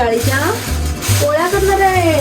डाळीच्या पोळ्या करणार आहे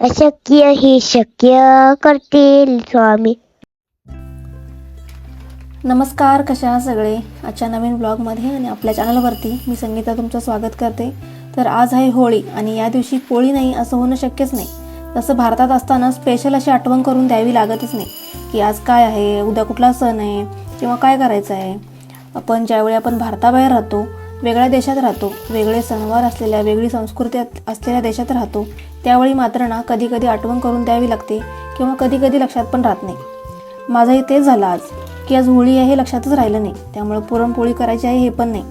अशक्य हे शक्य करतील स्वामी. नमस्कार कशा सगळे? आजच्या नवीन ब्लॉगमध्ये आणि आपल्या चॅनलवरती मी संगीता तुमचं स्वागत करते. तर आज आहे होळी आणि या दिवशी पोळी नाही असं होणं शक्यच नाही. तसं भारतात असताना स्पेशल अशी आठवण करून द्यावी लागतच नाही की आज काय आहे उद्या कुठला सण आहे किंवा काय करायचं आहे. आपण ज्यावेळी आपण भारताबाहेर राहतो वेगळ्या देशात राहतो वेगळे सणवार असलेल्या वेगळी संस्कृती असलेल्या देशात राहतो त्यावेळी मात्र ना कधी कधी आठवण करून द्यावी लागते किंवा कधी कधी लक्षात पण राहत नाही. माझंही तेच झालं आज की आज होळी आहे हे लक्षातच राहिलं नाही. त्यामुळे पुरणपोळी करायची आहे हे पण नाही.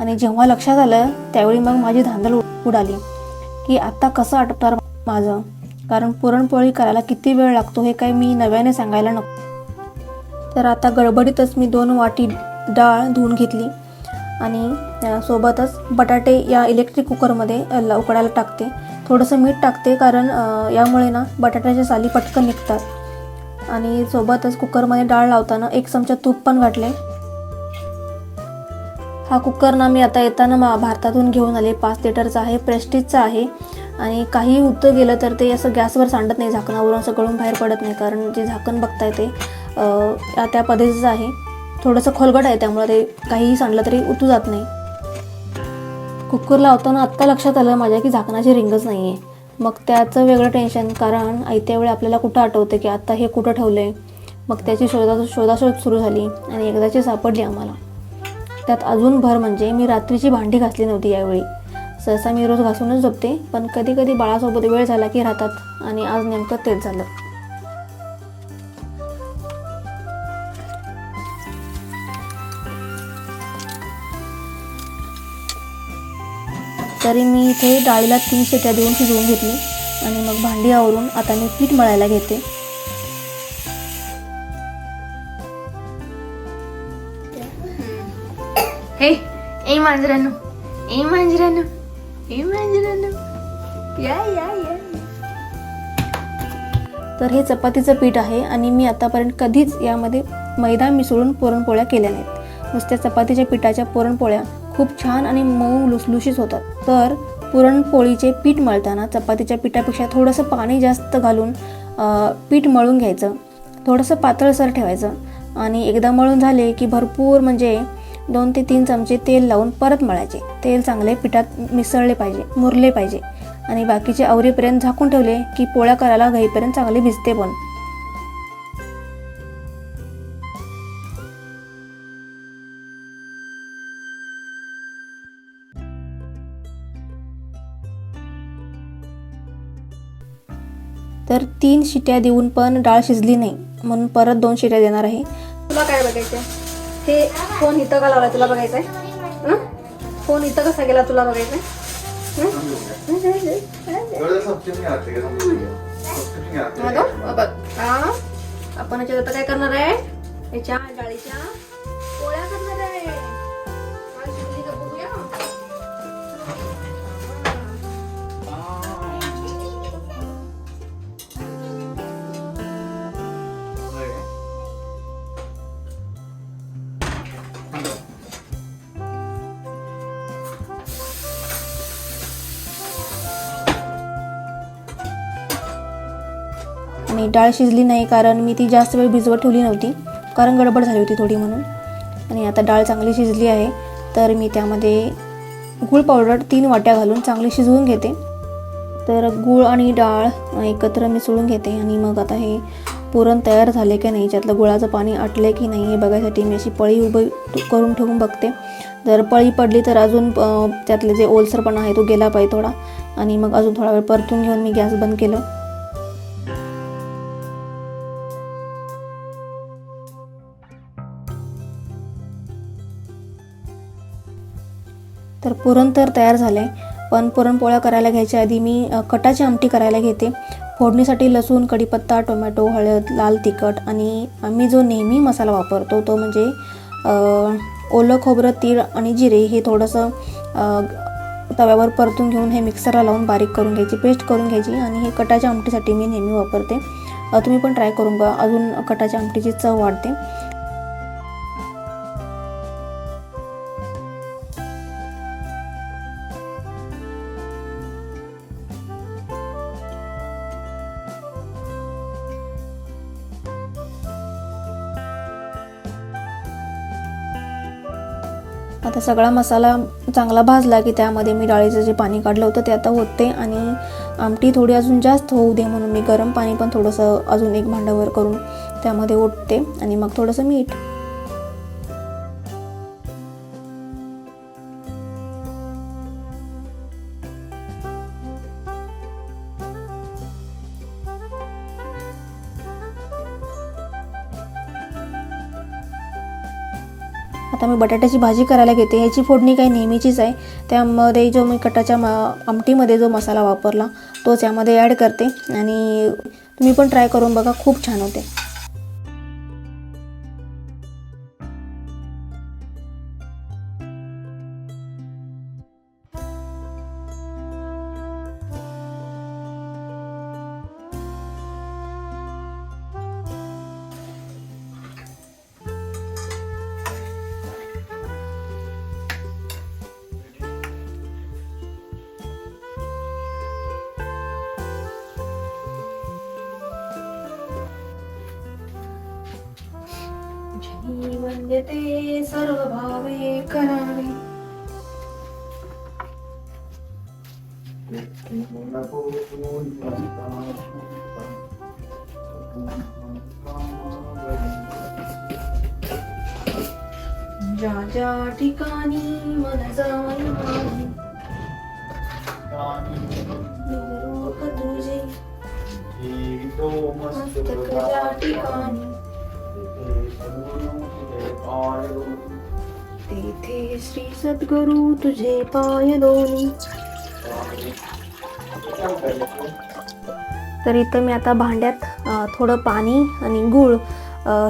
आणि जेव्हा लक्षात आलं त्यावेळी मग माझी धांदल उ- उडाली की आत्ता कसं आटपणार माझं? कारण पुरणपोळी करायला किती वेळ लागतो हे काही मी नव्याने सांगायला नको. तर आता गडबडीतच मी दोन वाटी डाळ धुवून घेतली आणि सोबतच बटाटे या इलेक्ट्रिक कुकरमध्ये उकडायला टाकते. थोडंसं मीठ टाकते कारण यामुळे ना बटाट्याच्या साली पटकन निघतात. आणि सोबतच कुकरमध्ये डाळ लावताना एक चमचा तूप पण घातले. हा कुकर ना मी आता येताना मा भारतातून घेऊन आले. पाच लिटरचा आहे प्रेस्टिजचा आहे. आणि काही होतं गेलं तर ते असं गॅसवर सांडत नाही झाकणावरून असं गळून बाहेर पडत नाही. कारण जे झाकण बघताय ते त्या पद्धतीचं आहे. थोडंसं खोलगट आहे त्यामुळे ते काहीही सांडलं तरी उतू जात नाही. कुकर लावताना आत्ता लक्षात आलं माझ्या की झाकणाची रिंगच नाही आहे मग त्याचं वेगळं टेन्शन कारण आयत्या वेळी आपल्याला कुठं आठवते की आत्ता हे कुठं ठेवलं आहे मग त्याची शोधा शोधाशोध सुरू झाली आणि एकदाची सापडली आम्हाला. त्यात अजून भर म्हणजे मी रात्रीची भांडी घासली नव्हती यावेळी. सहसा मी रोज घासूनच झोपते पण कधी कधी बाळासोबत वेळ झाला की राहतात आणि आज नेमकं तेच झालं. तरी मी इथे डाळीला तीन शिट्या देऊन शिजवून घेतली आणि मग भांडी आवरून आता मी पीठ मळायला घेते. हे ए मांजरानो ए मांजरानो ए मांजरानो या या या तर हे चपातीचं पीठ आहे आणि मी आतापर्यंत कधीच यामध्ये मैदा मिसळून पुरणपोळ्या केल्या नाहीत. नुसत्या चपातीच्या पिठाच्या पुरणपोळ्या खूप छान आणि मऊ लुसलुशीत होतात. तर पुरणपोळीचे पीठ मळताना चपातीच्या पिठापेक्षा थोडंसं पाणी जास्त घालून पीठ मळून घ्यायचं. थोडंसं पातळसर ठेवायचं. आणि एकदा मळून झाले की भरपूर म्हणजे दोन ते तीन चमचे तेल लावून परत मळायचे. तेल चांगले पिठात मिसळले पाहिजे मुरले पाहिजे. आणि बाकीचे आवरेपर्यंत झाकून ठेवले की पोळ्या करायला घाईपर्यंत चांगले भिजते पण. तर तीन शिट्या देऊन पण डाळ शिजली नाही. म्हणून परत दोन शिट्या देणार आहे. तुला काय बघायचं हे फोन इथं का लावलाय तुला बघायचंय? हं? फोन इथं कसा गेला तुला बघायचंय? थोड़ा सा समझ नहीं आते क्या समझ नहीं समझ नहीं आते हा तो? बघ. हा? आपण याच्यात आता काय करणार आहे? याच्या डाळीच्या आणि डाळ शिजली नाही कारण मी ती जास्त वेळ भिजवत ठेवली नव्हती. कारण गडबड झाली होती थोडी म्हणून. आणि आता डाळ चांगली शिजली आहे तर मी त्यामध्ये गूळ पावडर तीन वाट्या घालून चांगली शिजवून घेते. तर गूळ आणि डाळ एकत्र मिसळून घेते आणि मग आता हे पुरण तयार झाले की नाही त्यातलं गुळाचं पाणी आटले की नाही हे बघायसाठी मी अशी पळी उभी करून ठेवून बघते. जर पळी पडली तर अजून त्यातले जे ओलसरपणा आहे तो गेला पाहिजे थोडा. आणि मग अजून थोडा वेळ परतून घेऊन मी गॅस बंद केलं. तर पुरण तर तयार झालं आहे पण पुरणपोळ्या करायला घ्यायच्या आधी मी कटाची आमटी करायला घेते. फोडणीसाठी लसूण कढीपत्ता टोमॅटो हळद लाल तिखट आणि आम्ही जो नेहमी मसाला वापरतो तो म्हणजे ओलं खोबरं तीळ आणि जिरे हे थोडंसं तव्यावर परतून घेऊन हे मिक्सरला लावून बारीक करून घ्यायची पेस्ट करून घ्यायची आणि हे कटाच्या आमटीसाठी मी नेहमी वापरते. तुम्ही पण ट्राय करून बघा. अजून कटाच्या आमटीची चव वाढते. आता सगळा मसाला चांगला भाजला की त्यामध्ये मी डाळीचं जे पाणी काढलं होतं ते आता ओतते आणि आमटी थोडी अजून जास्त होऊ दे म्हणून मी गरम पाणी पण थोडंसं अजून एक भांडावर करून त्यामध्ये ओतते आणि मग थोडंसं मीठ. आता मी बटाट्याची भाजी करायला घेते. ह्याची फोडणी काही नेहमीचीच आहे. त्यामध्ये जो मी कटाच्या म आमटीमध्ये जो मसाला वापरला तोच यामध्ये ॲड करते. आणि तुम्ही पण ट्राय करून बघा खूप छान होते. म्हणजे ते सर्व भावे करावे. ज्या ज्या ठिकाणी मन जाई माझी तुझे. मस्तक ज्या ठिकाणी तेथे श्री सद्गुरु तुझे पाय दोनी. तर इथं मी आता भांड्यात थोडं पाणी आणि गूळ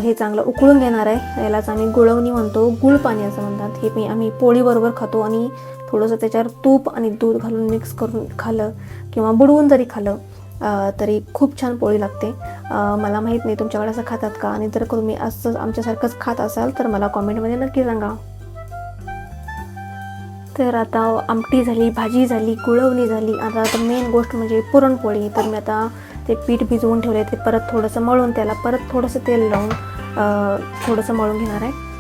हे चांगलं उकळून घेणार आहे. यालाच आम्ही गुळवणी म्हणतो. गुळ पाणी असं म्हणतात. हे मी आम्ही पोळीबरोबर खातो आणि थोडंसं त्याच्यावर तूप आणि दूध घालून मिक्स करून खाल्लं किंवा बुडवून जरी खाल्लं तरी खूप छान पोळी लागते. मला माहीत नाही तुमच्याकडे असं खातात का? आणि जर तुम्ही असं आमच्यासारखंच खात असाल तर मला कॉमेंटमध्ये नक्की सांगा. तर आता आमटी झाली भाजी झाली कुळवणी झाली. आता आता मेन गोष्ट म्हणजे पुरणपोळी. तर मी आता ते पीठ भिजवून ठेवले ते परत थोडंसं मळून त्याला परत थोडंसं तेल लावून थोडंसं मळून घेणार आहे.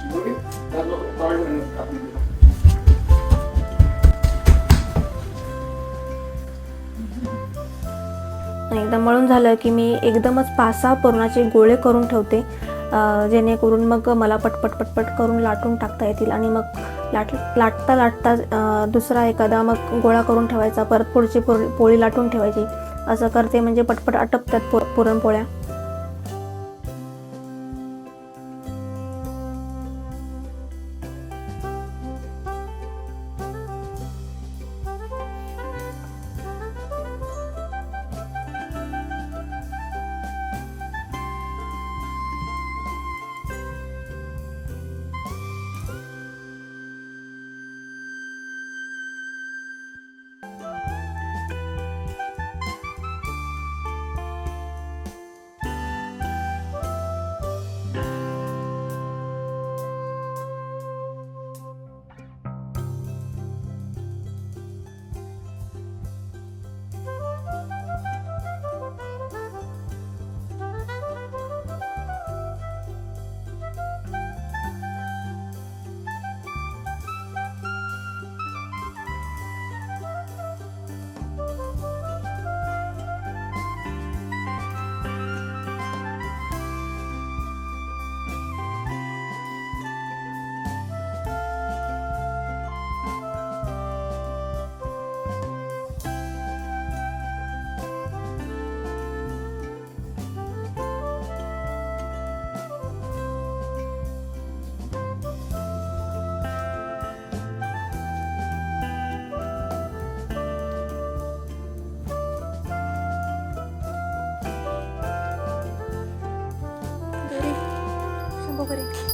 एकदम म्हणून एकदा मळून झालं की मी एकदमच पाच सहा पुरणाचे गोळे करून ठेवते जेणेकरून मग मला पटपट पटपट करून लाटून टाकता येतील आणि मग लाट लाटता लाटता दुसरा एखादा मग गोळा करून ठेवायचा परत पुढची पोळी पोळी लाटून ठेवायची. असं करते म्हणजे पटपट आटपतात पुर पुरणपोळ्या. बरे